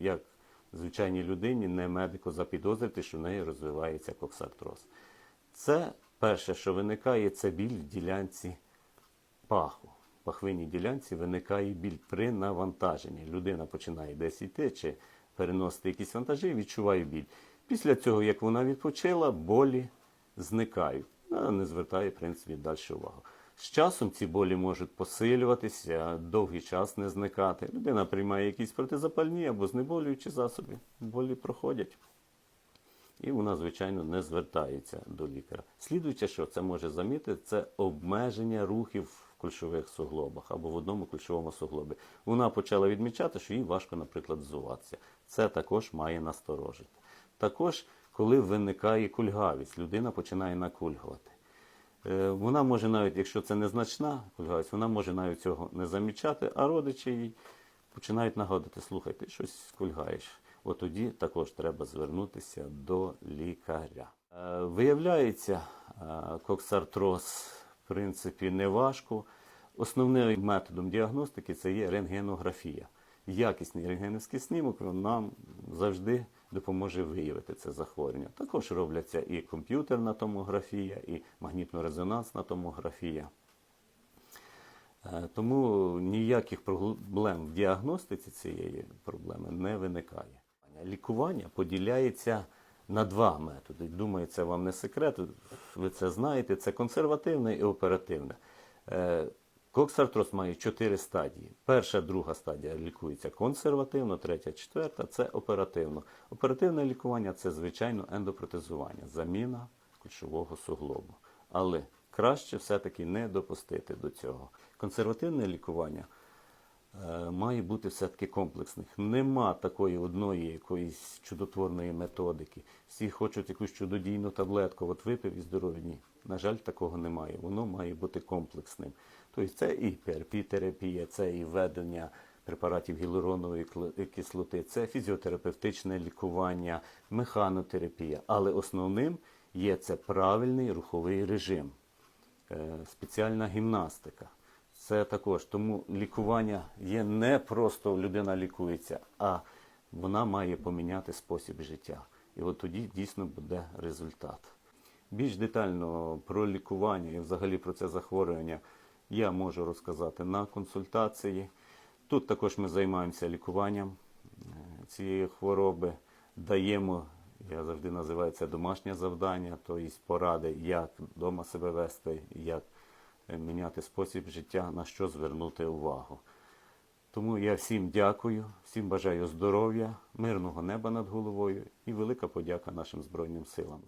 як звичайній людині, не медику, запідозрити, що в неї розвивається коксартроз. Це перше, що виникає, це біль в ділянці паху. В пахвинній ділянці виникає біль при навантаженні. Людина починає десь йти чи переносити якісь вантажі, відчуває біль. Після цього, як вона відпочила, болі зникають. Вона не звертає, в принципі, далі увагу. З часом ці болі можуть посилюватися, довгий час не зникати. Людина приймає якісь протизапальні або знеболюючі засоби, болі проходять. І вона, звичайно, не звертається до лікаря. Слідуюче, що це може замітити, це обмеження рухів в кульшових суглобах або в одному кульшовому суглобі. Вона почала відмічати, що їй важко, наприклад, взуватися. Це також має насторожити. Також, коли виникає кульгавість, людина починає накульгувати. Е, Вона може навіть, якщо це незначна кульгавість, вона може навіть цього не замічати, а родичі їй починають нагадувати, слухай, ти щось кульгаєш. От тоді також треба звернутися до лікаря. Е, Виявляється, е, коксартроз, в принципі, не важко. Основним методом діагностики це є рентгенографія. Якісний рентгенівський снімок нам завжди допоможе виявити це захворювання. Також робляться і комп'ютерна томографія, і магнітно-резонансна томографія. Е, Тому ніяких проблем в діагностиці цієї проблеми не виникає. Лікування поділяється на два методи. Думаю, це вам не секрет, ви це знаєте. Це консервативне і оперативне. Коксартроз має чотири стадії. Перша, друга стадія лікується консервативно, третя, четверта це оперативно. Оперативне лікування це звичайно ендопротезування, заміна кульшового суглобу. Але краще все-таки не допустити до цього. Консервативне лікування має бути все-таки комплексних. Нема такої одної якоїсь чудотворної методики. Всі хочуть якусь чудодійну таблетку, от випив і здоров'я. Ні. На жаль, такого немає. Воно має бути комплексним. Тобто це і ПРП-терапія, це і введення препаратів гіалуронової кислоти, це фізіотерапевтичне лікування, механотерапія. Але основним є це правильний руховий режим, е, спеціальна гімнастика. Це також тому лікування є не просто людина лікується, а вона має поміняти спосіб життя. І от тоді дійсно буде результат. Більш детально про лікування і взагалі про це захворювання я можу розказати на консультації. Тут також ми займаємося лікуванням е, цієї хвороби, даємо, я завжди називаю це домашнє завдання, тобто поради, як вдома себе вести, як міняти спосіб життя, на що звернути увагу. Тому я всім дякую, всім бажаю здоров'я, мирного неба над головою і велика подяка нашим Збройним силам.